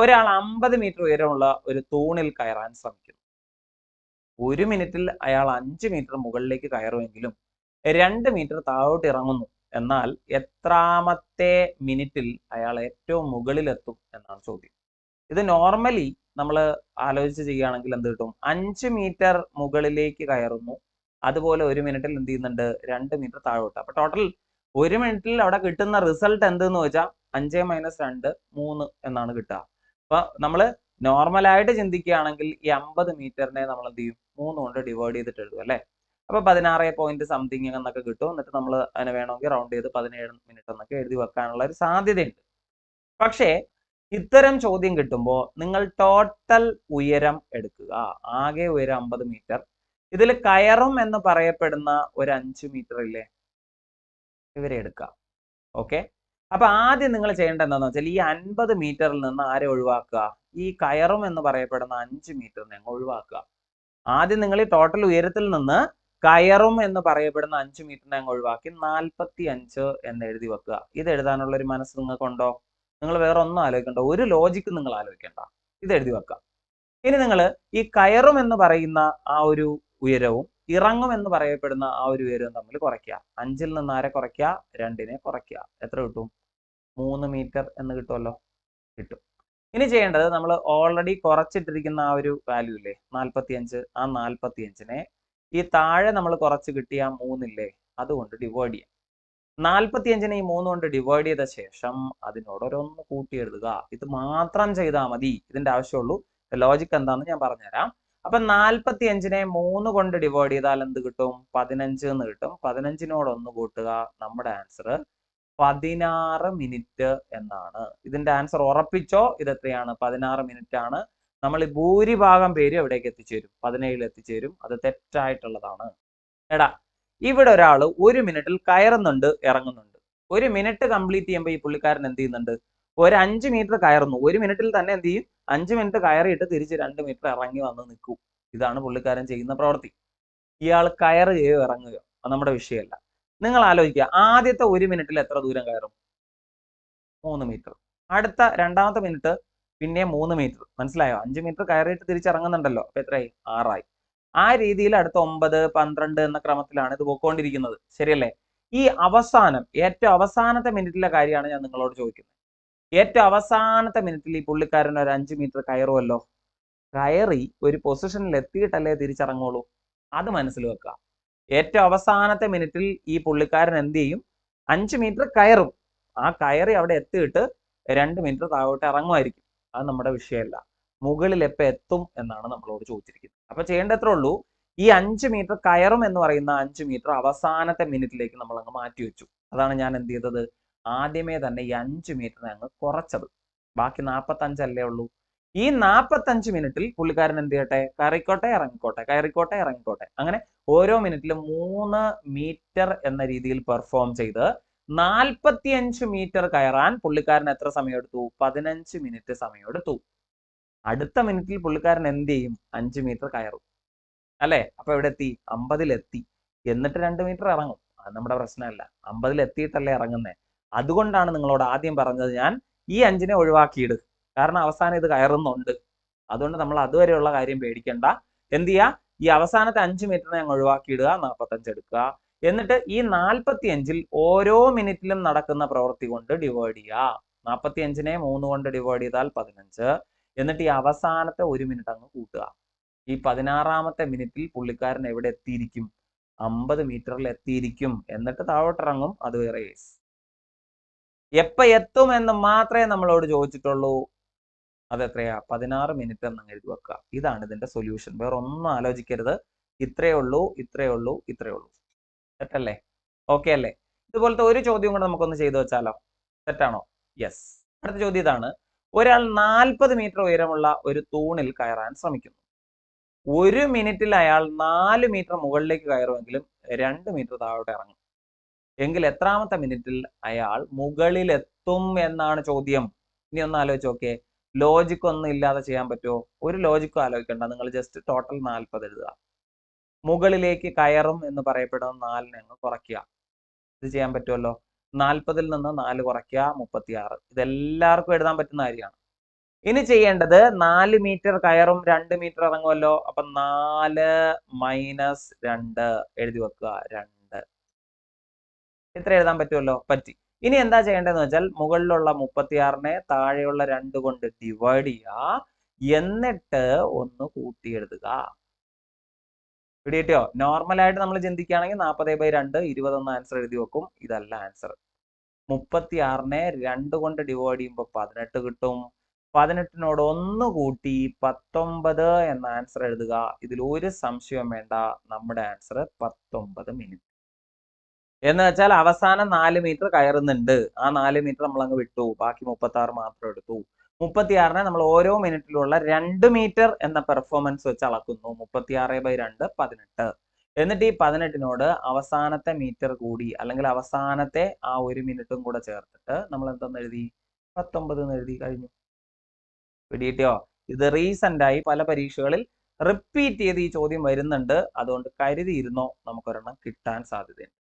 ഒരാൾ അമ്പത് മീറ്റർ ഉയരമുള്ള ഒരു തൂണിൽ കയറാൻ ശ്രമിക്കുന്നു. ഒരു മിനിറ്റിൽ അയാൾ അഞ്ച് മീറ്റർ മുകളിലേക്ക് കയറുമെങ്കിലും രണ്ട് മീറ്റർ താഴോട്ട് ഇറങ്ങുന്നു. എന്നാൽ എത്രാമത്തെ മിനിറ്റിൽ അയാൾ ഏറ്റവും മുകളിലെത്തും എന്നാണ് ചോദ്യം. ഇത് നോർമലി നമ്മൾ ആലോചിച്ച് ചെയ്യുകയാണെങ്കിൽ എന്ത് കിട്ടും? അഞ്ച് മീറ്റർ മുകളിലേക്ക് കയറുന്നു. അതുപോലെ ഒരു മിനിറ്റിൽ എന്ത് ചെയ്യുന്നുണ്ട്? രണ്ട് മീറ്റർ താഴോട്ട്. അപ്പൊ ടോട്ടൽ ഒരു മിനിറ്റിൽ അവിടെ കിട്ടുന്ന റിസൾട്ട് എന്തെന്ന് വെച്ചാൽ അഞ്ച് മൈനസ് രണ്ട് മൂന്ന് എന്നാണ് കിട്ടുക. അപ്പൊ നമ്മൾ നോർമലായിട്ട് ചിന്തിക്കുകയാണെങ്കിൽ ഈ അമ്പത് മീറ്ററിനെ നമ്മൾ എന്ത് ചെയ്യും? മൂന്ന് കൊണ്ട് ഡിവൈഡ് ചെയ്തിട്ട് എഴുതും അല്ലേ? അപ്പൊ പതിനാറ് പോയിന്റ് സംതിങ് എന്നൊക്കെ കിട്ടും. എന്നിട്ട് നമ്മൾ അതിനെ വേണമെങ്കിൽ റൗണ്ട് ചെയ്ത് പതിനേഴ് മിനിറ്റ് എന്നൊക്കെ എഴുതി വെക്കാനുള്ള ഒരു സാധ്യതയുണ്ട്. പക്ഷേ ഇത്തരം ചോദ്യം കിട്ടുമ്പോൾ നിങ്ങൾ ടോട്ടൽ ഉയരം എടുക്കുക. ആകെ ഉയരം അമ്പത് മീറ്റർ. ഇതിൽ കയറും എന്ന് പറയപ്പെടുന്ന ഒരു അഞ്ച് മീറ്റർ ഇല്ലേ? ഇവരെ എടുക്കുക. ഓക്കെ? അപ്പൊ ആദ്യം നിങ്ങൾ ചെയ്യേണ്ട എന്താണെന്ന് വെച്ചാൽ ഈ അൻപത് മീറ്ററിൽ നിന്ന് ആരെ ഒഴിവാക്കുക? ഈ കയറും എന്ന് പറയപ്പെടുന്ന അഞ്ച് മീറ്ററിനെ അങ്ങ് ഒഴിവാക്കുക. ആദ്യം നിങ്ങൾ ഈ ടോട്ടൽ ഉയരത്തിൽ നിന്ന് കയറും എന്ന് പറയപ്പെടുന്ന അഞ്ച് മീറ്ററിനെ അങ്ങ് ഒഴിവാക്കി നാൽപ്പത്തി അഞ്ച് എന്ന് എഴുതി വെക്കുക. ഇത് എഴുതാനുള്ള ഒരു മനസ്സ് നിങ്ങൾക്കുണ്ടോ നിങ്ങൾ വേറെ ഒന്നും ആലോചിക്കണ്ട. ഒരു ലോജിക്ക് നിങ്ങൾ ആലോചിക്കണ്ട. ഇത് എഴുതി വെക്കുക. ഇനി നിങ്ങൾ ഈ കയറും എന്ന് പറയുന്ന ആ ഒരു ഉയരവും ഇറങ്ങും എന്ന് പറയപ്പെടുന്ന ആ ഒരു ഉയരം തമ്മിൽ കുറയ്ക്കുക. അഞ്ചിൽ നിന്ന് ആരെ കുറയ്ക്കുക? രണ്ടിനെ കുറയ്ക്കുക. എത്ര കിട്ടും? മൂന്ന് മീറ്റർ എന്ന് കിട്ടുമല്ലോ കിട്ടും. ഇനി ചെയ്യേണ്ടത് നമ്മൾ ഓൾറെഡി കുറച്ചിട്ടിരിക്കുന്ന ആ ഒരു വാല്യൂ ഇല്ലേ? നാൽപ്പത്തി അഞ്ച് ആ നാൽപ്പത്തി അഞ്ചിനെ ഈ താഴെ നമ്മൾ കുറച്ച് കിട്ടിയ ആ മൂന്നില്ലേ? അതുകൊണ്ട് ഡിവൈഡ് ചെയ്യാം. നാൽപ്പത്തി അഞ്ചിനെ ഈ മൂന്ന് കൊണ്ട് ഡിവൈഡ് ചെയ്ത ശേഷം അതിനോട് ഒരൊന്ന് കൂട്ടി എഴുതുക. ഇത് മാത്രം ചെയ്താൽ മതി. ഇതിന്റെ ആവശ്യമുള്ളൂ. ലോജിക് എന്താണെന്ന് ഞാൻ പറഞ്ഞുതരാം. അപ്പൊ നാൽപ്പത്തി അഞ്ചിനെ മൂന്ന് കൊണ്ട് ഡിവൈഡ് ചെയ്താൽ എന്ത് കിട്ടും? പതിനഞ്ച് എന്ന് കിട്ടും. പതിനഞ്ചിനോട് ഒന്ന് കൂട്ടുക. നമ്മുടെ ആൻസർ പതിനാറ് മിനിറ്റ് എന്നാണ്. ഇതിന്റെ ആൻസർ ഉറപ്പിച്ചോ? ഇത് എത്രയാണ്? പതിനാറ് മിനിറ്റ് ആണ്. നമ്മൾ ഭൂരിഭാഗം പേര് എവിടേക്ക് എത്തിച്ചേരും? പതിനേഴിൽ എത്തിച്ചേരും. അത് തെറ്റായിട്ടുള്ളതാണ്. എടാ ഇവിടെ ഒരാൾ ഒരു മിനിറ്റിൽ കയറുന്നുണ്ട് ഇറങ്ങുന്നുണ്ട്. ഒരു മിനിറ്റ് കംപ്ലീറ്റ് ചെയ്യുമ്പോൾ ഈ പുള്ളിക്കാരൻ എന്ത് ചെയ്യുന്നുണ്ട്? ഒരു അഞ്ച് മീറ്റർ കയറുന്നു. ഒരു മിനിറ്റിൽ തന്നെ എന്ത് ചെയ്യും? അഞ്ച് മിനിറ്റ് കയറിയിട്ട് തിരിച്ച് രണ്ട് മീറ്റർ ഇറങ്ങി വന്ന് നിൽക്കും. ഇതാണ് പുള്ളിക്കാരൻ ചെയ്യുന്ന പ്രവൃത്തി. ഇയാൾ കയറുകയോ ഇറങ്ങുകയോ ഇറങ്ങുക. നമ്മുടെ വിഷയമല്ല. നിങ്ങൾ ആലോചിക്കുക ആദ്യത്തെ ഒരു മിനിറ്റിൽ എത്ര ദൂരം കയറും? മൂന്ന് മീറ്റർ. അടുത്ത രണ്ടാമത്തെ മിനിറ്റ് പിന്നെ മൂന്ന് മീറ്റർ. മനസ്സിലായോ? അഞ്ച് മീറ്റർ കയറിയിട്ട് തിരിച്ചിറങ്ങുന്നുണ്ടല്ലോ. അപ്പൊ എത്രയായി? ആറായി. ആ രീതിയിൽ അടുത്ത ഒമ്പത് പന്ത്രണ്ട് എന്ന ക്രമത്തിലാണ് ഇത് പോയിക്കൊണ്ടിരിക്കുന്നത്. ശരിയല്ലേ? ഈ അവസാനം ഏറ്റവും അവസാനത്തെ മിനിറ്റിലെ കാര്യമാണ് ഞാൻ നിങ്ങളോട് ചോദിക്കുന്നത്. ഏറ്റവും അവസാനത്തെ മിനിറ്റിൽ ഈ പുള്ളിക്കാരൻ ഒരു അഞ്ച് മീറ്റർ കയറുമല്ലോ കയറി ഒരു പൊസിഷനിൽ എത്തിയിട്ടല്ലേ തിരിച്ചിറങ്ങുള്ളൂ? അത് മനസ്സിൽ വെക്കുക. ഏറ്റവും അവസാനത്തെ മിനിറ്റിൽ ഈ പുള്ളിക്കാരൻ എന്ത് ചെയ്യും? അഞ്ച് മീറ്റർ കയറും. ആ കയറി അവിടെ എത്തിയിട്ട് രണ്ട് മീറ്റർ താഴോട്ട് ഇറങ്ങുമായിരിക്കും. അത് നമ്മുടെ വിഷയമല്ല. മുകളിൽ എപ്പോൾ എത്തും എന്നാണ് നമ്മളോട് ചോദിച്ചിരിക്കുന്നത്. അപ്പൊ ചെയ്യേണ്ടത്രേ ഉള്ളൂ? ഈ അഞ്ച് മീറ്റർ കയറും എന്ന് പറയുന്ന അഞ്ച് മീറ്റർ അവസാനത്തെ മിനിറ്റിലേക്ക് നമ്മൾ അങ്ങ് മാറ്റി വെച്ചു അതാണ് ഞാൻ എന്ത് ചെയ്തത്? ആദ്യമേ തന്നെ ഈ അഞ്ച് മിനിറ്റ് ഞങ്ങൾ കുറച്ചത്. ബാക്കി നാൽപ്പത്തഞ്ചല്ലേ ഉള്ളൂ. ഈ നാൽപ്പത്തഞ്ച് മിനിറ്റിൽ പുള്ളിക്കാരൻ എന്ത് ചെയ്യട്ടെ? കയറിക്കോട്ടെ ഇറങ്ങിക്കോട്ടെ കയറിക്കോട്ടെ ഇറങ്ങിക്കോട്ടെ. അങ്ങനെ ഓരോ മിനിറ്റിലും മൂന്ന് മീറ്റർ എന്ന രീതിയിൽ പെർഫോം ചെയ്ത് നാൽപ്പത്തിയഞ്ച് മീറ്റർ കയറാൻ പുള്ളിക്കാരൻ എത്ര സമയം എടുത്തു പതിനഞ്ച് മിനിറ്റ് സമയം എടുത്തു അടുത്ത മിനിറ്റിൽ പുള്ളിക്കാരൻ എന്ത് ചെയ്യും? അഞ്ച് മീറ്റർ കയറും. അല്ലേ? അപ്പൊ എവിടെ എത്തി? അമ്പതിലെത്തി. എന്നിട്ട് രണ്ട് മീറ്റർ ഇറങ്ങും. അത് നമ്മുടെ പ്രശ്നമല്ല. അമ്പതിലെത്തിയിട്ടല്ലേ ഇറങ്ങുന്നേ? അതുകൊണ്ടാണ് നിങ്ങളോട് ആദ്യം പറഞ്ഞത് ഞാൻ ഈ അഞ്ചിനെ ഒഴിവാക്കിയിട്. കാരണം അവസാനം ഇത് കയറുന്നുണ്ട്. അതുകൊണ്ട് നമ്മൾ അതുവരെയുള്ള കാര്യം പേടിക്കണ്ട. എന്ത് ചെയ്യുക ഈ അവസാനത്തെ അഞ്ച് മിനിറ്റിനെ ഞങ്ങൾ ഒഴിവാക്കിയിടുക നാൽപ്പത്തഞ്ച് എടുക്കുക. എന്നിട്ട് ഈ നാൽപ്പത്തി അഞ്ചിൽ ഓരോ മിനിറ്റിലും നടക്കുന്ന പ്രവൃത്തി കൊണ്ട് ഡിവൈഡ് ചെയ്യുക. നാൽപ്പത്തി അഞ്ചിനെ മൂന്ന് കൊണ്ട് ഡിവൈഡ് ചെയ്താൽ പതിനഞ്ച്. എന്നിട്ട് ഈ അവസാനത്തെ ഒരു മിനിറ്റ് അങ്ങ് കൂട്ടുക. ഈ പതിനാറാമത്തെ മിനിറ്റിൽ പുള്ളിക്കാരൻ എവിടെ എത്തിയിരിക്കും? അമ്പത് മീറ്ററിൽ എത്തിയിരിക്കും. എന്നിട്ട് താഴോട്ടിറങ്ങും. അത് വേറെ കേസ് എപ്പ എത്തും എന്ന് മാത്രമേ നമ്മളോട് ചോദിച്ചിട്ടുള്ളൂ. അതെത്രയാ? പതിനാറ് മിനിറ്റ് എന്ന് എഴുതി വെക്കുക ഇതാണ് ഇതിന്റെ സൊല്യൂഷൻ വേറെ ഒന്നും ആലോചിക്കരുത്. ഇത്രയേ ഉള്ളൂ ഇത്രയേ ഉള്ളൂ ഇത്രയേ ഉള്ളൂ. തെറ്റല്ലേ ഓക്കെ അല്ലേ? ഇതുപോലത്തെ ഒരു ചോദ്യം കൂടെ നമുക്കൊന്ന് ചെയ്തു വെച്ചാലോ? തെറ്റാണോ യെസ് അടുത്ത ചോദ്യം ഇതാണ്. ഒരാൾ നാൽപ്പത് മീറ്റർ ഉയരമുള്ള ഒരു തൂണിൽ കയറാൻ ശ്രമിക്കുന്നു. ഒരു മിനിറ്റിൽ അയാൾ നാല് മീറ്റർ മുകളിലേക്ക് കയറുമെങ്കിലും രണ്ട് മീറ്റർ താഴോട്ട് ഇറങ്ങും. എങ്കിൽ എത്രാമത്തെ മിനിറ്റിൽ അയാൾ മുകളിലെത്തും എന്നാണ് ചോദ്യം? ഇനി ഒന്ന് ആലോചിച്ച് നോക്കേ ലോജിക് ഒന്നും ഇല്ലാതെ ചെയ്യാൻ പറ്റുമോ ഒരു ലോജിക്കും ആലോചിക്കണ്ട. നിങ്ങൾ ജസ്റ്റ് ടോട്ടൽ നാൽപ്പത് എഴുതുക. മുകളിലേക്ക് കയറും എന്ന് പറയപ്പെടുന്ന നാലിനെ അങ്ങ് കുറയ്ക്കുക. ഇത് ചെയ്യാൻ പറ്റുമല്ലോ നാൽപ്പതിൽ നിന്ന് നാല് കുറയ്ക്കുക മുപ്പത്തിയാറ്. ഇതെല്ലാവർക്കും എഴുതാൻ പറ്റുന്ന കാര്യമാണ്. ഇനി ചെയ്യേണ്ടത് നാല് മീറ്റർ കയറും രണ്ട് മീറ്റർ ഇറങ്ങുമല്ലോ. അപ്പൊ നാല് മൈനസ് രണ്ട്. എഴുതി വെക്കുക. രണ്ട്. ഇത്ര എഴുതാൻ പറ്റുമല്ലോ? പറ്റി. ഇനി എന്താ ചെയ്യേണ്ടതെന്ന് വെച്ചാൽ മുകളിലുള്ള മുപ്പത്തിയാറിനെ താഴെയുള്ള രണ്ട് കൊണ്ട് ഡിവൈഡ് ചെയ്യുക. എന്നിട്ട് ഒന്ന് കൂട്ടി എഴുതുക നോർമൽ ആയിട്ട് നമ്മൾ ചിന്തിക്കുകയാണെങ്കിൽ നാൽപ്പത് ബൈ രണ്ട് ഇരുപതൊന്ന് ആൻസർ എഴുതി വെക്കും. ഇതല്ല ആൻസർ മുപ്പത്തിയാറിനെ രണ്ട് കൊണ്ട് ഡിവൈഡ് ചെയ്യുമ്പോൾ പതിനെട്ട് കിട്ടും. പതിനെട്ടിനോട് ഒന്ന് കൂട്ടി പത്തൊമ്പത് എന്ന ആൻസർ എഴുതുക. ഇതിൽ ഒരു സംശയവും വേണ്ട. നമ്മുടെ ആൻസർ പത്തൊമ്പത് മിനിറ്റ് എന്ന് വെച്ചാൽ അവസാനം നാല് മീറ്റർ കയറുന്നുണ്ട്. ആ നാല് മീറ്റർ നമ്മൾ അങ്ങ് വിട്ടു. ബാക്കി മുപ്പത്തി ആറ് മാത്രം എടുത്തു. മുപ്പത്തിയാറിനെ നമ്മൾ ഓരോ മിനിറ്റിലുള്ള രണ്ട് മീറ്റർ എന്ന പെർഫോമൻസ് വെച്ച് അളക്കുന്നു. മുപ്പത്തിയാറ് ബൈ രണ്ട് പതിനെട്ട്. എന്നിട്ട് ഈ പതിനെട്ടിനോട് അവസാനത്തെ മീറ്റർ കൂടി അല്ലെങ്കിൽ അവസാനത്തെ ആ ഒരു മിനിറ്റും കൂടെ ചേർത്തിട്ട് നമ്മൾ എന്തെന്ന് എഴുതി? പത്തൊമ്പത് എന്ന് എഴുതി കഴിഞ്ഞു. പിടിയിട്ടോ ഇത് റീസെന്റ് ആയി പല പരീക്ഷകളിൽ റിപ്പീറ്റ് ചെയ്ത് ഈ ചോദ്യം വരുന്നുണ്ട്. അതുകൊണ്ട് കരുതിയിരുന്നോ? നമുക്കൊരെണ്ണം കിട്ടാൻ സാധ്യതയുണ്ട്.